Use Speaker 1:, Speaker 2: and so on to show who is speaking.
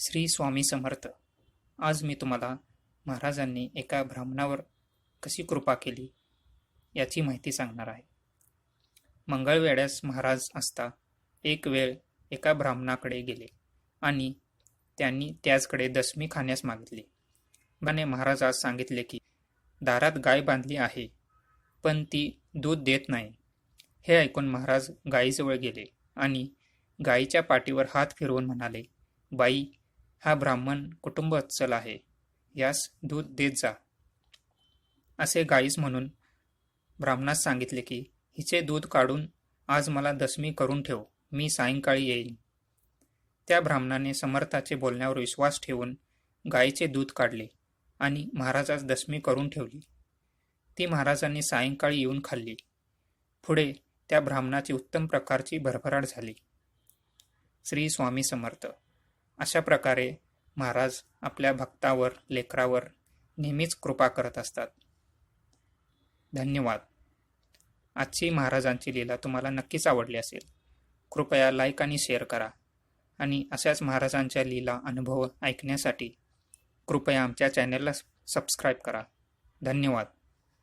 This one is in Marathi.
Speaker 1: श्री स्वामी समर्थ. आज मी तुम्हाला महाराजांनी एका ब्राह्मणावर कशी कृपा केली याची माहिती सांगणार आहे. मंगळवेड्यास महाराज असता एक वेळ एका ब्राह्मणाकडे गेले आणि त्यांनी त्याचकडे दशमी खाण्यास मागितली. त्याने महाराजास सांगितले की दारात गाय बांधली आहे पण ती दूध देत नाही. हे ऐकून महाराज गायीजवळ गेले आणि गायीच्या पाठीवर हात फिरवून म्हणाले बाई हा ब्राह्मण कुटुंबवत्सल आहे. यास दूध देत जा. असे गाईस म्हणून ब्राह्मणास सांगितले की हिचे दूध काढून आज मला दशमी करून ठेव. मी सायंकाळी येईन. त्या ब्राह्मणाने समर्थाचे बोलण्यावर विश्वास ठेवून गायीचे दूध काढले आणि महाराजास दसमी करून ठेवली. ती महाराजांनी सायंकाळी येऊन खाल्ली. पुढे त्या ब्राह्मणाची उत्तम प्रकारची भरभराट झाली. श्री स्वामी समर्थ. अशा प्रकारे महाराज आपल्या भक्तावर लेकरावर नेहमीच कृपा करत असतात. धन्यवाद. आजची महाराजांची लीला तुम्हाला नक्कीच आवडली असेल. कृपया लाईक आणि शेअर करा. आणि अशाच महाराजांच्या लीला अनुभव ऐकण्यासाठी कृपया आमच्या चॅनलला सबस्क्राईब करा. धन्यवाद.